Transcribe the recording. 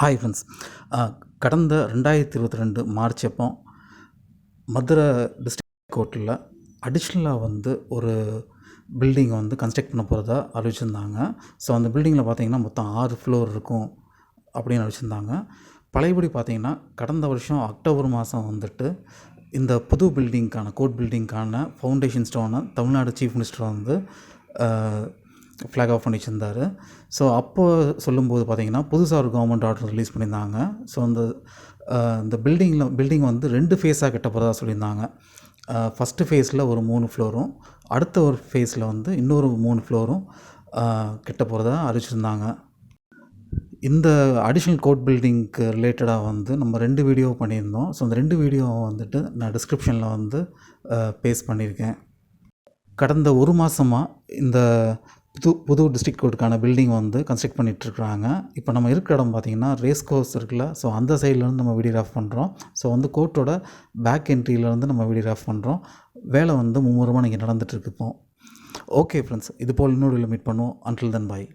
Hi friends கடந்த ரெண்டாயிரத்தி இருபத்தி ரெண்டு மார்ச் அப்போ மதுரை டிஸ்ட்ரிக்ட் கோர்ட்டில் அடிஷ்னலாக வந்து ஒரு பில்டிங் வந்து கன்ஸ்ட்ரக்ட் பண்ண போகிறதா அறிவிச்சிருந்தாங்க. ஸோ அந்த பில்டிங்கில் பார்த்திங்கன்னா மொத்தம் ஆறு ஃப்ளோர் இருக்கும் அப்படின்னு அறிவிச்சிருந்தாங்க. பழையபடி பார்த்திங்கன்னா கடந்த வருஷம் அக்டோபர் மாதம் வந்துட்டு இந்த புது பில்டிங்க்கான கோர்ட் பில்டிங்க்கான ஃபவுண்டேஷன் ஸ்டோனை தமிழ்நாடு சீஃப் மினிஸ்டர் வந்து ஃப்ளாக் ஆஃப் பண்ணிச்சிருந்தாரு. ஸோ அப்போ சொல்லும்போது பார்த்தீங்கன்னா புதுசாக ஒரு கவர்மெண்ட் ஆர்டர் ரிலீஸ் பண்ணியிருந்தாங்க. ஸோ அந்த இந்த பில்டிங்கில் பில்டிங் வந்து ரெண்டு ஃபேஸாக கட்ட போகிறதா சொல்லியிருந்தாங்க. ஃபஸ்ட்டு ஃபேஸில் ஒரு மூணு ஃப்ளோரும் அடுத்த ஒரு ஃபேஸில் வந்து இன்னொரு மூணு ஃப்ளோரும் கட்ட போகிறதா அறிவிச்சிருந்தாங்க. இந்த அடிஷ்னல் கோர்ட் பில்டிங்க்கு ரிலேட்டடாக வந்து நம்ம ரெண்டு வீடியோ பண்ணியிருந்தோம். ஸோ அந்த ரெண்டு வீடியோ வந்துட்டு நான் டிஸ்கிரிப்ஷனில் வந்து பேஸ்ட் பண்ணியிருக்கேன். கடந்த ஒரு மாதமாக இந்த புது புது டிஸ்ட்ரிக்ட் கோர்ட்டுக்கான பில்டிங் வந்து கன்ஸ்ட்ரக்ட் பண்ணிகிட்ருக்குறாங்க இப்போ நம்ம இருக்கிற இடம் பார்த்திங்கன்னா ரேஸ் கோர்ஸ் இருக்குல்ல ஸோ அந்த சைட்லேருந்து நம்ம வீடியோகிராஃப் பண்ணுறோம் ஸோ வந்து கோர்ட்டோட பேக் என்ட்ரியிலேருந்து நம்ம வீடியோகிராஃப் பண்ணுறோம் வேலை வந்து மும்முரமாக நீங்கள் நடந்துகிட்ருக்கு இப்போ. ஓகே ஃப்ரெண்ட்ஸ் இது போல் இன்னொரு மீட் பண்ணுவோம். அன்டில் தென் பாய்